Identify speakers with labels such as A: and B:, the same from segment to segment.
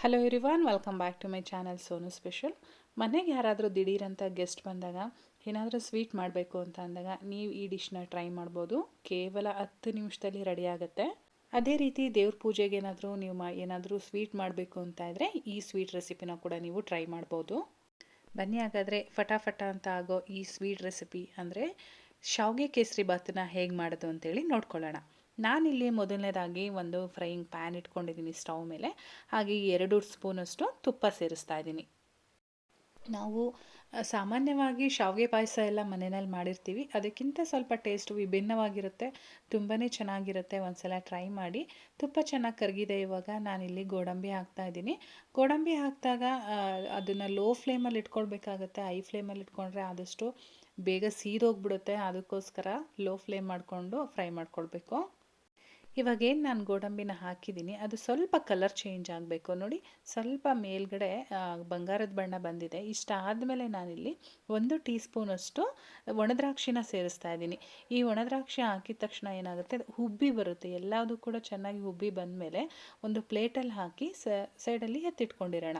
A: Hello ಇರಿವಾನ್ welcome back to my channel Sonu special ಮನೆಗೆ ಯಾರಾದರೂ ದಿಢೀರಂತ ಗೆಸ್ಟ್ ಬಂದಾಗ ಏನಾದರೂ ಸ್ವೀಟ್ ಮಾಡಬೇಕು ಅಂತ ಅಂದಾಗ ನೀವು ಈ ಡಿಶ್ನ ಟ್ರೈ ಮಾಡ್ಬೋದು. ಕೇವಲ ಹತ್ತು ನಿಮಿಷದಲ್ಲಿ ರೆಡಿ ಆಗುತ್ತೆ. ಅದೇ ರೀತಿ ದೇವ್ರ ಪೂಜೆಗೆ ಏನಾದರೂ ನೀವು ಮಾ ಏನಾದರೂ ಸ್ವೀಟ್ ಮಾಡಬೇಕು ಅಂತ ಇದ್ದರೆ ಈ ಸ್ವೀಟ್ ರೆಸಿಪಿನ ಕೂಡ ನೀವು ಟ್ರೈ ಮಾಡ್ಬೋದು. ಬನ್ನಿ ಹಾಗಾದರೆ ಫಟಾಫಟ ಅಂತ ಆಗೋ ಈ ಸ್ವೀಟ್ ರೆಸಿಪಿ ಅಂದರೆ ಶಾವಿಗೆ ಕೇಸರಿ ಭಾತನ್ನ ಹೇಗೆ ಮಾಡೋದು ಅಂತೇಳಿ ನೋಡ್ಕೊಳ್ಳೋಣ. ನಾನಿಲ್ಲಿ ಮೊದಲನೇದಾಗಿ ಒಂದು ಫ್ರೈಯಿಂಗ್ ಪ್ಯಾನ್ ಇಟ್ಕೊಂಡಿದ್ದೀನಿ ಸ್ಟವ್ ಮೇಲೆ. ಹಾಗೆ ಎರಡು ಸ್ಪೂನಷ್ಟು ತುಪ್ಪ ಸೇರಿಸ್ತಾ ಇದ್ದೀನಿ. ನಾವು ಸಾಮಾನ್ಯವಾಗಿ ಶಾವಿಗೆ ಪಾಯಸ ಎಲ್ಲ ಮನೆಯಲ್ಲಿ ಮಾಡಿರ್ತೀವಿ. ಅದಕ್ಕಿಂತ ಸ್ವಲ್ಪ ಟೇಸ್ಟ್ ವಿಭಿನ್ನವಾಗಿರುತ್ತೆ. ತುಂಬಾ ಚೆನ್ನಾಗಿರುತ್ತೆ. ಒಂದ್ಸಲ ಟ್ರೈ ಮಾಡಿ. ತುಪ್ಪ ಚೆನ್ನಾಗಿ ಕರಗಿದೆ ಇವಾಗ ನಾನಿಲ್ಲಿ ಗೋಡಂಬಿ ಹಾಕ್ತಾ ಇದ್ದೀನಿ. ಗೋಡಂಬಿ ಹಾಕಿದಾಗ ಅದನ್ನು ಲೋ ಫ್ಲೇಮಲ್ಲಿ ಇಟ್ಕೊಳ್ಬೇಕಾಗತ್ತೆ. ಐ ಫ್ಲೇಮಲ್ಲಿ ಇಟ್ಕೊಂಡ್ರೆ ಆದಷ್ಟು ಬೇಗ ಸೀದೋಗ್ಬಿಡುತ್ತೆ. ಅದಕ್ಕೋಸ್ಕರ ಲೋ ಫ್ಲೇಮ್ ಮಾಡಿಕೊಂಡು ಫ್ರೈ ಮಾಡ್ಕೊಳ್ಬೇಕು. ಇವಾಗೇನು ನಾನು ಗೋಡಂಬಿನ ಹಾಕಿದ್ದೀನಿ, ಅದು ಸ್ವಲ್ಪ ಕಲರ್ ಚೇಂಜ್ ಆಗಬೇಕು. ನೋಡಿ, ಸ್ವಲ್ಪ ಮೇಲ್ಗಡೆ ಬಂಗಾರದ ಬಣ್ಣ ಬಂದಿದೆ. ಇಷ್ಟ ಆದಮೇಲೆ ನಾನಿಲ್ಲಿ ಒಂದು ಟೀ ಸ್ಪೂನಷ್ಟು ಒಣದ್ರಾಕ್ಷಿನ ಸೇರಿಸ್ತಾ ಇದ್ದೀನಿ. ಈ ಒಣದ್ರಾಕ್ಷಿ ಹಾಕಿದ ತಕ್ಷಣ ಏನಾಗುತ್ತೆ ಹುಬ್ಬಿ ಬರುತ್ತೆ. ಎಲ್ಲದೂ ಕೂಡ ಚೆನ್ನಾಗಿ ಹುಬ್ಬಿ ಬಂದಮೇಲೆ ಒಂದು ಪ್ಲೇಟಲ್ಲಿ ಹಾಕಿ ಸೈಡಲ್ಲಿ ಎತ್ತಿಟ್ಕೊಂಡಿರೋಣ.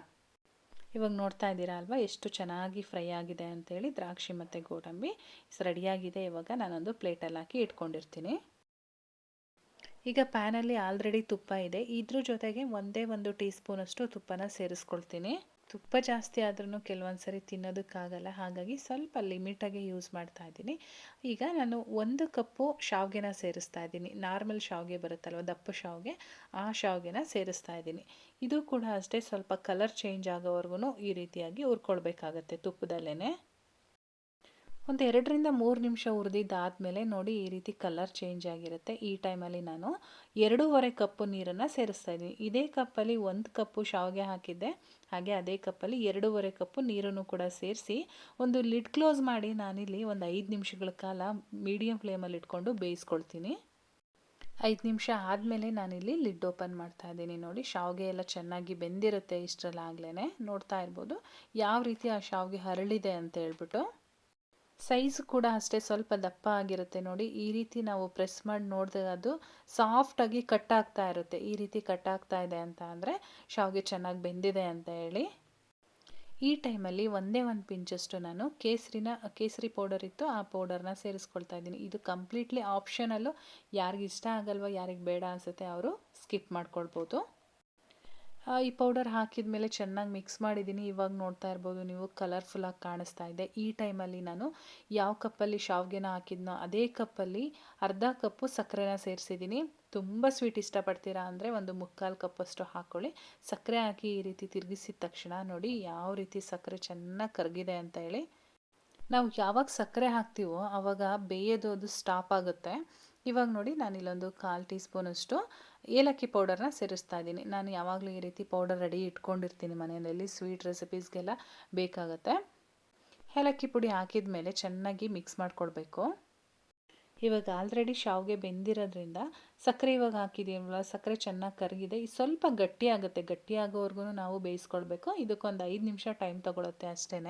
A: ಇವಾಗ ನೋಡ್ತಾ ಇದ್ದೀರಾ ಅಲ್ವಾ, ಎಷ್ಟು ಚೆನ್ನಾಗಿ ಫ್ರೈ ಆಗಿದೆ ಅಂತೇಳಿ ದ್ರಾಕ್ಷಿ ಮತ್ತು ಗೋಡಂಬಿ. ರೆಡಿಯಾಗಿದೆ ಇವಾಗ ನಾನೊಂದು ಪ್ಲೇಟಲ್ಲಿ ಹಾಕಿ ಇಟ್ಕೊಂಡಿರ್ತೀನಿ. ಈಗ ಪ್ಯಾನಲ್ಲಿ ಆಲ್ರೆಡಿ ತುಪ್ಪ ಇದೆ. ಇದ್ರ ಜೊತೆಗೆ ಒಂದೇ ಒಂದು ಟೀ ಸ್ಪೂನಷ್ಟು ತುಪ್ಪನ ಸೇರಿಸ್ಕೊಳ್ತೀನಿ. ತುಪ್ಪ ಜಾಸ್ತಿ ಆದ್ರೂ ಕೆಲವೊಂದು ಸರಿ ತಿನ್ನೋದಕ್ಕಾಗಲ್ಲ. ಹಾಗಾಗಿ ಸ್ವಲ್ಪ ಲಿಮಿಟಾಗಿ ಯೂಸ್ ಮಾಡ್ತಾ ಇದ್ದೀನಿ. ಈಗ ನಾನು ಒಂದು ಕಪ್ಪು ಶಾವಿಗೆನ ಸೇರಿಸ್ತಾ ಇದ್ದೀನಿ. ನಾರ್ಮಲ್ ಶಾವಿಗೆ ಬರುತ್ತಲ್ವ, ದಪ್ಪ ಶಾವಿಗೆ, ಆ ಶಾವಿಗೆನ ಸೇರಿಸ್ತಾ ಇದ್ದೀನಿ. ಇದು ಕೂಡ ಅಷ್ಟೇ ಸ್ವಲ್ಪ ಕಲರ್ ಚೇಂಜ್ ಆಗೋವರೆಗೂ ಈ ರೀತಿಯಾಗಿ ಹುರ್ಕೊಳ್ಬೇಕಾಗತ್ತೆ ತುಪ್ಪದಲ್ಲೇ ಒಂದು ಎರಡರಿಂದ ಮೂರು ನಿಮಿಷ ಹುರಿದಿದ್ದಾದಮೇಲೆ ನೋಡಿ ಈ ರೀತಿ ಕಲರ್ ಚೇಂಜ್ ಆಗಿರುತ್ತೆ. ಈ ಟೈಮಲ್ಲಿ ನಾನು ಎರಡೂವರೆ ಕಪ್ಪು ನೀರನ್ನು ಸೇರಿಸ್ತಾ ಇದ್ದೀನಿ. ಇದೇ ಕಪ್ಪಲ್ಲಿ ಒಂದು ಕಪ್ಪು ಶಾವಿಗೆ ಹಾಕಿದ್ದೆ. ಹಾಗೆ ಅದೇ ಕಪ್ಪಲ್ಲಿ ಎರಡೂವರೆ ಕಪ್ಪು ನೀರನ್ನು ಕೂಡ ಸೇರಿಸಿ ಒಂದು ಲಿಡ್ ಕ್ಲೋಸ್ ಮಾಡಿ ನಾನಿಲ್ಲಿ ಒಂದು ಐದು ನಿಮಿಷಗಳ ಕಾಲ ಮೀಡಿಯಂ ಫ್ಲೇಮಲ್ಲಿ ಇಟ್ಕೊಂಡು ಬೇಯಿಸ್ಕೊಳ್ತೀನಿ. ಐದು ನಿಮಿಷ ಆದಮೇಲೆ ನಾನಿಲ್ಲಿ ಲಿಡ್ ಓಪನ್ ಮಾಡ್ತಾ ಇದ್ದೀನಿ. ನೋಡಿ, ಶಾವಿಗೆ ಎಲ್ಲ ಚೆನ್ನಾಗಿ ಬೆಂದಿರುತ್ತೆ ಇಷ್ಟರಲ್ಲಾಗಲೇ ನೋಡ್ತಾ ಇರ್ಬೋದು. ಯಾವ ರೀತಿ ಆ ಶಾವಿಗೆ ಹರಳಿದೆ ಅಂತ ಹೇಳ್ಬಿಟ್ಟು. ಸೈಜ್ ಕೂಡ ಅಷ್ಟೇ ಸ್ವಲ್ಪ ದಪ್ಪ ಆಗಿರುತ್ತೆ ನೋಡಿ. ಈ ರೀತಿ ನಾವು ಪ್ರೆಸ್ ಮಾಡಿ ನೋಡಿದಾಗ ಅದು ಸಾಫ್ಟಾಗಿ ಕಟ್ ಆಗ್ತಾ ಇರುತ್ತೆ. ಈ ರೀತಿ ಕಟ್ ಆಗ್ತಾ ಇದೆ ಅಂತ ಅಂದರೆ ಶಾವಿಗೆ ಚೆನ್ನಾಗಿ ಬೆಂದಿದೆ ಅಂತ ಹೇಳಿ. ಈ ಟೈಮಲ್ಲಿ ಒಂದೇ ಒಂದು ಪಿಂಚಷ್ಟು ನಾನು ಕೇಸರಿನ, ಕೇಸರಿ ಪೌಡರ್ ಇತ್ತು. ಆ ಪೌಡರ್ನ ಸೇರಿಸ್ಕೊಳ್ತಾ ಇದ್ದೀನಿ. ಇದು ಕಂಪ್ಲೀಟ್ಲಿ ಆಪ್ಷನಲ್ಲು ಯಾರಿಗೆ ಇಷ್ಟ ಆಗಲ್ವ ಯಾರಿಗೆ ಬೇಡ ಅನಿಸುತ್ತೆ ಅವರು ಸ್ಕಿಪ್ ಮಾಡ್ಕೊಳ್ಬೋದು. ಈ ಪೌಡರ್ ಹಾಕಿದ ಮೇಲೆ ಚೆನ್ನಾಗಿ ಮಿಕ್ಸ್ ಮಾಡಿದ್ದೀನಿ ಇವಾಗ ನೋಡ್ತಾ ಇರ್ಬೋದು ನೀವು ಕಲರ್ಫುಲ್ಲಾಗಿ ಕಾಣಿಸ್ತಾ ಇದೆ. ಈ ಟೈಮಲ್ಲಿ ನಾನು ಯಾವ ಕಪ್ಪಲ್ಲಿ ಶಾವ್ಗೆನ ಹಾಕಿದ್ನೋ ಅದೇ ಕಪ್ಪಲ್ಲಿ ಅರ್ಧ ಕಪ್ಪು ಸಕ್ಕರೆನ ಸೇರಿಸಿದ್ದೀನಿ ತುಂಬ ಸ್ವೀಟ್ ಇಷ್ಟಪಡ್ತೀರಾ ಅಂದರೆ ಒಂದು ಮುಕ್ಕಾಲು ಕಪ್ಪಷ್ಟು ಹಾಕ್ಕೊಳ್ಳಿ ಸಕ್ಕರೆ ಹಾಕಿ ಈ ರೀತಿ ತಿರುಗಿಸಿದ ತಕ್ಷಣ ನೋಡಿ ಯಾವ ರೀತಿ ಸಕ್ಕರೆ ಚೆನ್ನಾಗಿ ಕರಗಿದೆ ಅಂತ ಹೇಳಿ. ನಾವು ಯಾವಾಗ ಸಕ್ಕರೆ ಹಾಕ್ತೀವೋ ಆವಾಗ ಬೇಯೋದು ಅದು ಸ್ಟಾಪ್ ಆಗುತ್ತೆ. ಇವಾಗ ನೋಡಿ ನಾನು ಇಲ್ಲೊಂದು ಕಾಲು ಟೀ ಸ್ಪೂನಷ್ಟು ಏಲಕ್ಕಿ ಪೌಡರ್ನ ಸೇರಿಸ್ತಾ ಇದ್ದೀನಿ. ನಾನು ಯಾವಾಗಲೂ ಈ ರೀತಿ ಪೌಡರ್ ರೆಡಿ ಇಟ್ಕೊಂಡಿರ್ತೀನಿ ಮನೆಯಲ್ಲಿ ಸ್ವೀಟ್ ರೆಸಿಪೀಸ್ಗೆಲ್ಲ ಬೇಕಾಗುತ್ತೆ. ಏಲಕ್ಕಿ ಪುಡಿ ಹಾಕಿದ ಮೇಲೆ ಚೆನ್ನಾಗಿ ಮಿಕ್ಸ್ ಮಾಡಿಕೊಡ್ಬೇಕು. ಇವಾಗ ಆಲ್ರೆಡಿ ಶಾವಿಗೆ ಬೆಂದಿರೋದ್ರಿಂದ ಸಕ್ಕರೆ ಇವಾಗ ಹಾಕಿದ್ದೀವಲ್ಲ ಸಕ್ಕರೆ ಚೆನ್ನಾಗಿ ಕರಗಿದೆ. ಸ್ವಲ್ಪ ಗಟ್ಟಿ ಆಗುತ್ತೆ, ಗಟ್ಟಿ ಆಗೋವರೆಗೂ ನಾವು ಬೇಯಿಸ್ಕೊಳ್ಬೇಕು ಇದಕ್ಕೊಂದು ಐದು ನಿಮಿಷ ಟೈಮ್ ತೊಗೊಳುತ್ತೆ ಅಷ್ಟೇ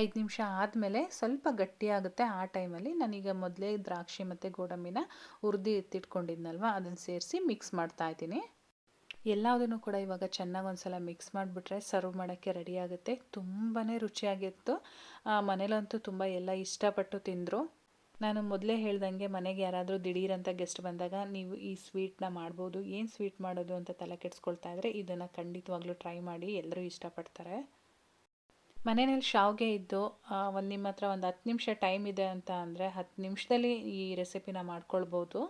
A: ಐದು ನಿಮಿಷ ಆದಮೇಲೆ ಸ್ವಲ್ಪ ಗಟ್ಟಿಯಾಗುತ್ತೆ ಆ ಟೈಮಲ್ಲಿ. ನಾನೀಗ ಮೊದಲೇ ದ್ರಾಕ್ಷಿ ಮತ್ತು ಗೋಡಂಬಿನ ಹುರಿದು ಎತ್ತಿಟ್ಕೊಂಡಿದ್ನಲ್ವ ಅದನ್ನು ಸೇರಿಸಿ ಮಿಕ್ಸ್ ಮಾಡ್ತಾ ಇದ್ದೀನಿ. ಎಲ್ಲದನ್ನು ಕೂಡ ಇವಾಗ ಚೆನ್ನಾಗಿ ಒಂದ್ಸಲ ಮಿಕ್ಸ್ ಮಾಡಿಬಿಟ್ರೆ ಸರ್ವ್ ಮಾಡೋಕ್ಕೆ ರೆಡಿ ಆಗುತ್ತೆ. ತುಂಬಾ ರುಚಿಯಾಗಿತ್ತು. ಮನೇಲಂತೂ ತುಂಬ ಎಲ್ಲ ಇಷ್ಟಪಟ್ಟು ತಿಂದರು. ನಾನು ಮೊದಲೇ ಹೇಳ್ದಂಗೆ ಮನೆಗೆ ಯಾರಾದರೂ ದಿಢೀರಂತ ಗೆಸ್ಟ್ ಬಂದಾಗ ನೀವು ಈ ಸ್ವೀಟ್ನ ಮಾಡ್ಬೋದು, ಏನು ಸ್ವೀಟ್ ಮಾಡೋದು ಅಂತ ತಲೆ ಕೆಡಿಸ್ಕೊಳ್ತಾ ಇದ್ದರೆ ಇದನ್ನು ಖಂಡಿತವಾಗ್ಲೂ ಟ್ರೈ ಮಾಡಿ. ಎಲ್ಲರೂ ಇಷ್ಟಪಡ್ತಾರೆ. ಮನೆಯಲ್ಲಿ ಶಾವಿಗೆ ಇದ್ದು ಒಂದು ನಿಮ್ಮ ಹತ್ರ ಒಂದು ಹತ್ತು ನಿಮಿಷ ಟೈಮ್ ಇದೆ ಅಂತ ಅಂದರೆ ಹತ್ತು ನಿಮಿಷದಲ್ಲಿ ಈ ರೆಸಿಪಿನ ಮಾಡ್ಕೊಳ್ಬೋದು.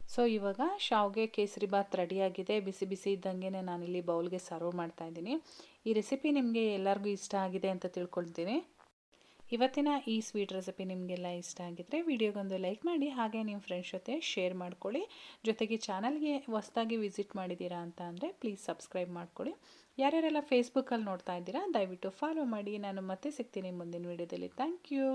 A: ಸೊ ಇವಾಗ ಶಾವಿಗೆ ಕೇಸರಿ ಬಾತ್ ರೆಡಿಯಾಗಿದೆ ಬಿಸಿ ಬಿಸಿ ಇದ್ದಂಗೆ ನಾನಿಲ್ಲಿ ಬೌಲ್ಗೆ ಸರ್ವ್ ಮಾಡ್ತಾ ಇದ್ದೀನಿ. ಈ ರೆಸಿಪಿ ನಿಮಗೆ ಎಲ್ಲರಿಗೂ ಇಷ್ಟ ಆಗಿದೆ ಅಂತ ತಿಳ್ಕೊಳ್ತೀನಿ. ಇವತ್ತಿನ ಈ ಸ್ವೀಟ್ ರೆಸಿಪಿ ನಿಮಗೆಲ್ಲ ಇಷ್ಟ ಆಗಿದ್ದರೆ ವಿಡಿಯೋಗೊಂದು ಲೈಕ್ ಮಾಡಿ, ಹಾಗೆ ನಿಮ್ಮ ಫ್ರೆಂಡ್ಸ್ ಜೊತೆ ಶೇರ್ ಮಾಡ್ಕೊಳ್ಳಿ. ಜೊತೆಗೆ ಚಾನಲ್ಗೆ ಹೊಸ್ದಾಗಿ ವಿಸಿಟ್ ಮಾಡಿದ್ದೀರಾ ಅಂತ ಅಂದರೆ ಪ್ಲೀಸ್ ಸಬ್ಸ್ಕ್ರೈಬ್ ಮಾಡ್ಕೊಳ್ಳಿ. ಯಾರ್ಯಾರೆಲ್ಲ ಫೇಸ್ಬುಕ್ಕಲ್ಲಿ ನೋಡ್ತಾ ಇದ್ದೀರಾ, ದಯವಿಟ್ಟು ಫಾಲೋ ಮಾಡಿ. ನಾನು ಮತ್ತೆ ಸಿಗ್ತೀನಿ ಮುಂದಿನ ವಿಡಿಯೋದಲ್ಲಿ ಥ್ಯಾಂಕ್ ಯು